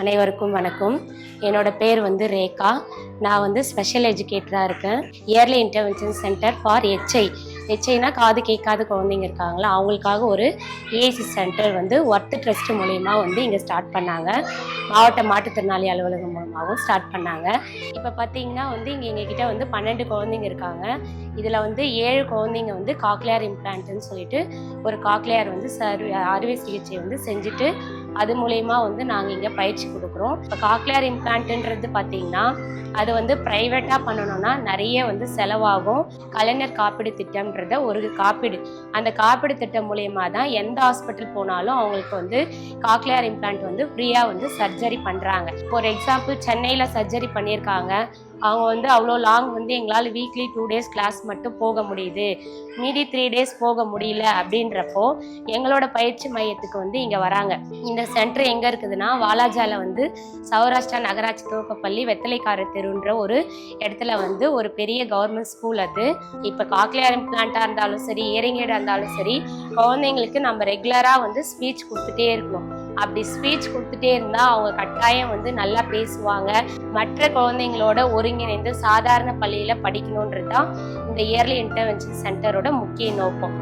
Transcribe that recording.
அனைவருக்கும் வணக்கம். என்னோட பேர் வந்து ரேகா. நான் வந்து ஸ்பெஷல் எஜுகேட்டராக இருக்கேன். Early intervention centre for HI எச்ஐனா காது கேட்காத குழந்தைங்க இருக்காங்களா அவங்களுக்காக ஒரு ஏசி சென்டர் வந்து ஒர்த் ட்ரஸ்ட் மூலயமா வந்து இங்கே ஸ்டார்ட் பண்ணாங்க. மாவட்ட மாற்றுத்திறனாளி அலுவலகம் மூலமாகவும் ஸ்டார்ட் பண்ணாங்க. இப்போ பார்த்தீங்கன்னா வந்து இங்கே எங்ககிட்ட வந்து பன்னெண்டு குழந்தைங்க இருக்காங்க. இதில் வந்து ஏழு குழந்தைங்க வந்து காக்லியார் இம்ப்ளான்ட்னு சொல்லிட்டு ஒரு காக்லியார் வந்து சர்வ அறுவை சிகிச்சை வந்து செஞ்சுட்டு அது மூலயமா வந்து நாங்கள் இங்கே பயிற்சி கொடுக்குறோம். இப்போ காக்லியார் இம்ப்ளான்ட்ன்றது பார்த்தீங்கன்னா அது வந்து ப்ரைவேட்டாக பண்ணணும்னா நிறைய வந்து செலவாகும். கலைஞர் காப்பீடு திட்டம்ன்றத ஒரு காப்பீடு. அந்த காப்பீடு திட்டம் மூலயமா தான் எந்த ஹாஸ்பிட்டல் போனாலும் அவங்களுக்கு வந்து காக்லியார் இம்ப்ளான்ட் வந்து ஃப்ரீயாக வந்து சர்ஜரி பண்ணுறாங்க ஃபார் எக்ஸாம்பிள் சென்னையில் சர்ஜரி பண்ணியிருக்காங்க. அவங்க வந்து அவ்வளோ லாங் வந்து எங்களால் வீக்லி டூ டேஸ் கிளாஸ் மட்டும் போக முடியுது. மீதி த்ரீ டேஸ் போக முடியல அப்படின்றப்போ எங்களோட பயிற்சி மையத்துக்கு வந்து இங்கே வராங்க. இந்த சென்டர் எங்கே இருக்குதுன்னா வாலாஜால வந்து சௌராஷ்டிரா நகராட்சி துவக்கப்பள்ளி வெத்தலைக்கார தெருன்ற ஒரு இடத்துல வந்து ஒரு பெரிய கவர்மெண்ட் ஸ்கூல் அது. இப்போ காக்லியர் பிளான்ட்டாக இருந்தாலும் சரி ஏரிங்கேடாக இருந்தாலும் சரி குழந்தைங்களுக்கு நம்ம ரெகுலராக வந்து ஸ்பீச் கொடுத்துட்டே இருக்கணும் அப்படி ஸ்பீச் கொடுத்துட்டே இருந்தால் அவங்க கட்டாயம் வந்து நல்லா பேசுவாங்க. மற்ற குழந்தைங்களோட ஒருங்கிணைந்து சாதாரண பள்ளியில் படிக்கணுன்றது தான் இந்த இயர்லி இன்டர்வென்ஷன் சென்டரோட முக்கிய நோக்கம்.